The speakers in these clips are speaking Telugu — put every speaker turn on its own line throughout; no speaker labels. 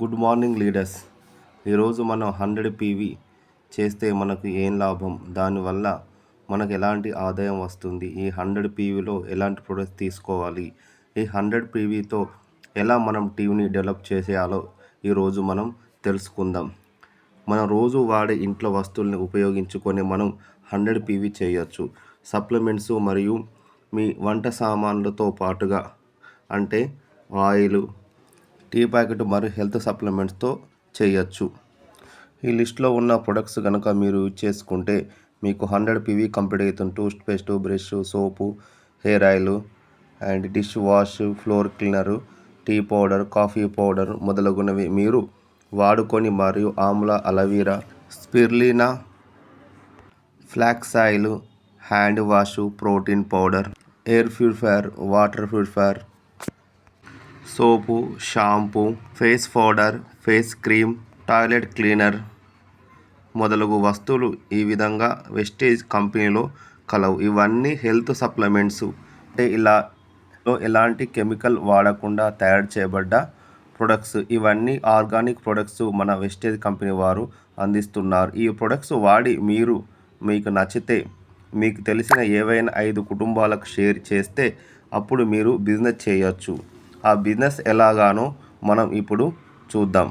Good morning leaders. ఈరోజు మనం హండ్రెడ్ పీవీ చేస్తే మనకు ఏం లాభం? దానివల్ల మనకు ఎలాంటి ఆదాయం వస్తుంది? ఈ హండ్రెడ్ పీవీలో ఎలాంటి ప్రొడక్ట్స్ తీసుకోవాలి? ఈ హండ్రెడ్ పీవీతో ఎలా మనం టీవీని డెవలప్ చేసేయాలో ఈరోజు మనం తెలుసుకుందాం. మనం రోజు వాడే ఇంట్లో వస్తువుల్ని ఉపయోగించుకొని మనం హండ్రెడ్ పీవీ చేయొచ్చు. సప్లిమెంట్స్ మరియు మీ వంట సామాన్లతో పాటుగా అంటే ఆయిల్ టీ ప్యాకెట్ మరియు హెల్త్ సప్లిమెంట్స్తో చేయొచ్చు. ఈ లిస్ట్లో ఉన్న ప్రొడక్ట్స్ కనుక మీరు యూజ్ చేసుకుంటే మీకు హండ్రెడ్ పీవీ కంప్లీట్ అవుతుంది. Toothpaste brush soap hair oil and dish wash floor cleaner tea powder coffee powder మొదలగునవి మీరు వాడుకొని మరియు amla aloe vera spirulina flax oil hand wash protein powder air purifier water purifier soap shampoo face powder face cream toilet cleaner మొదలగు వస్తువులు ఈ విధంగా వెస్టేజ్ కంపెనీలో కలవు. ఇవన్నీ హెల్త్ సప్లిమెంట్స్. అంటే ఇలా ఎలాంటి కెమికల్ వాడకుండా తయారు చేయబడ్డ ప్రొడక్ట్స్. ఇవన్నీ ఆర్గానిక్ ప్రొడక్ట్స్ మన వెస్టేజ్ కంపెనీ వారు అందిస్తున్నారు. ఈ ప్రొడక్ట్స్ వాడి మీరు మీకు నచ్చితే మీకు తెలిసిన ఏవైనా ఐదు కుటుంబాలకు షేర్ చేస్తే అప్పుడు మీరు బిజినెస్ చేయొచ్చు. ఆ బిజినెస్ ఎలాగానో మనం ఇప్పుడు చూద్దాం.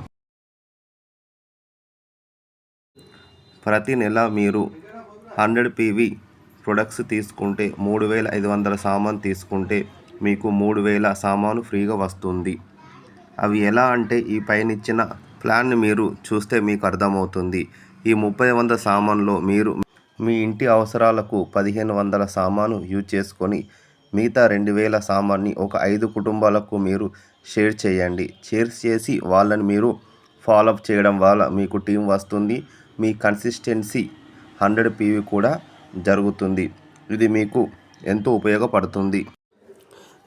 ప్రతి నెల మీరు హండ్రెడ్ పీవీ ప్రొడక్ట్స్ తీసుకుంటే మూడు వేల ఐదు వందల సామాన్ తీసుకుంటే మీకు మూడు వేల సామాను ఫ్రీగా వస్తుంది. అవి ఎలా అంటే ఈ పైన ఇచ్చిన ప్లాన్ని మీరు చూస్తే మీకు అర్థమవుతుంది. ఈ ముప్పై వందల సామాన్లో మీరు మీ ఇంటి అవసరాలకు పదిహేను వందల సామాను యూజ్ చేసుకొని మిగతా రెండు వేల సామాన్ని ఒక ఐదు కుటుంబాలకు మీరు షేర్ చేయండి. షేర్ చేసి వాళ్ళని మీరు ఫాలోఅప్ చేయడం వల్ల మీకు టీం వస్తుంది. మీ కన్సిస్టెన్సీ హండ్రెడ్ పీవీ కూడా జరుగుతుంది. ఇది మీకు ఎంతో ఉపయోగపడుతుంది.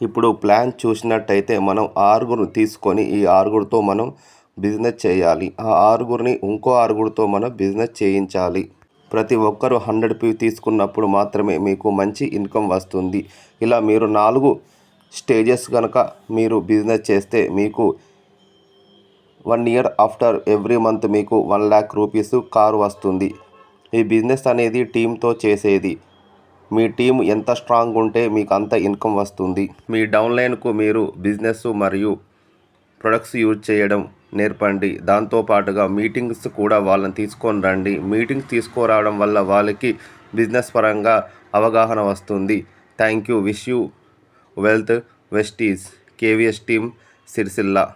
ఇప్పుడు ప్లాన్ చూసినట్టయితే మనం ఆరుగురు తీసుకొని ఈ ఆరుగురితో మనం బిజినెస్ చేయాలి. ఆ ఆరుగురిని ఇంకో ఆరుగురితో మనం బిజినెస్ చేయించాలి. ప్రతి ఒక్కరు హండ్రెడ్ పీ తీసుకున్నప్పుడు మాత్రమే మీకు మంచి ఇన్కమ్ వస్తుంది. ఇలా మీరు నాలుగు స్టేజెస్ కనుక మీరు బిజినెస్ చేస్తే మీకు one year after every month మీకు వన్ ల్యాక్ రూపీస్ కారు వస్తుంది. ఈ బిజినెస్ అనేది టీంతో చేసేది. మీ టీం ఎంత స్ట్రాంగ్ ఉంటే మీకు అంత ఇన్కమ్ వస్తుంది. మీ డౌన్లైన్కు మీరు బిజినెస్ మరియు ప్రొడక్ట్స్ యూజ్ చేయడం నేర్పండి. దాంతోపాటుగా మీటింగ్స్ కూడా వాళ్ళని తీసుకొని రండి. మీటింగ్స్ తీసుకురావడం వల్ల వాళ్ళకి బిజినెస్ పరంగా అవగాహన వస్తుంది. Thank you. Wish you. Wealth. Vestige. KVS team Sircilla.